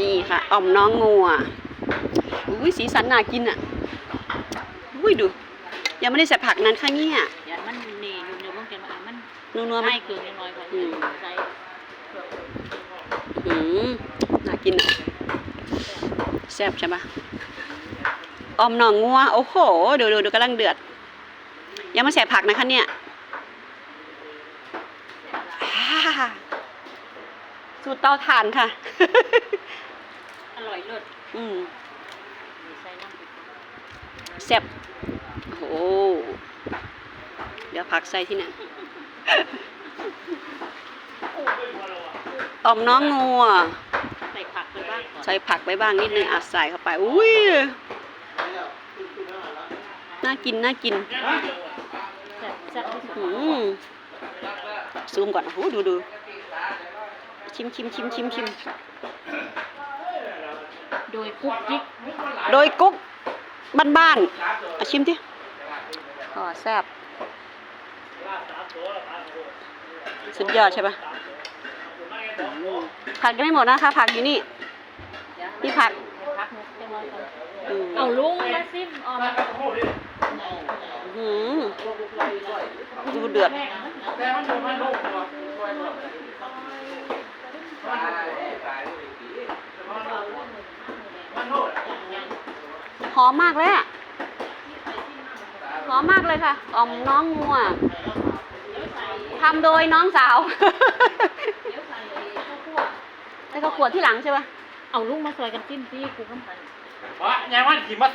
นี่ค่ะอ่อมน้องงัวอุ้ยสีสันน่ากินอะอุ้ยดู ยังไม่ได้ใส่ผักนั้นค่ะเนี่ยอย่ามันนี่อยู่ในวงการมันมันนัวๆไหมให้เกลือน้อยๆกว่าอืมใส่อืมน่ากินอะแซ่บใช่ปะอ่อมน้องงัวโอ้โหดูดูดูกำลังเดือด ยังไม่ใส่ผักนะคะเนี่ยอ่าสูตรเตาถ่านค่ะอร่อยเลิศ อืมมีใส่น้ำพริกแซ่บโอ้โหเดี๋ยวผักใส่ที่ไหนต่อมน้องงัวใส่ผักไปบ้างก่อนใส่ผักไปบ้างนิดนึงอะใส่เข้าไป อุ้ย น่ากิน น่ากินแซ่บแซ่บที่สุดอืมซูมก่อนโอ้โหดูดู ชิมชิมชิมชิมชิม โดยกุ๊กกิ๊กโดยกุ๊กบ้านๆอะชิมดิอ๋อแซ่บสุดยอดใช่ปะอืมผักยังไม่หมดนะคะ ผักอยู่นี่นี่ผักผักมุกจังเลยก่อนอืมเอาลุงมาซิมออมอืมดูเดือด หอมมากเลยอะหอมมากเลยค่ะอ่อมน้องงัวทำโดยน้องสาวเดี๋ยวใส่ข้าวคั่วแล้วก็ขวดที่หลังใช่ปะเอาลุงมาซอยกันจิ้มซิกูกำลังวะยังมันขี่มาใส่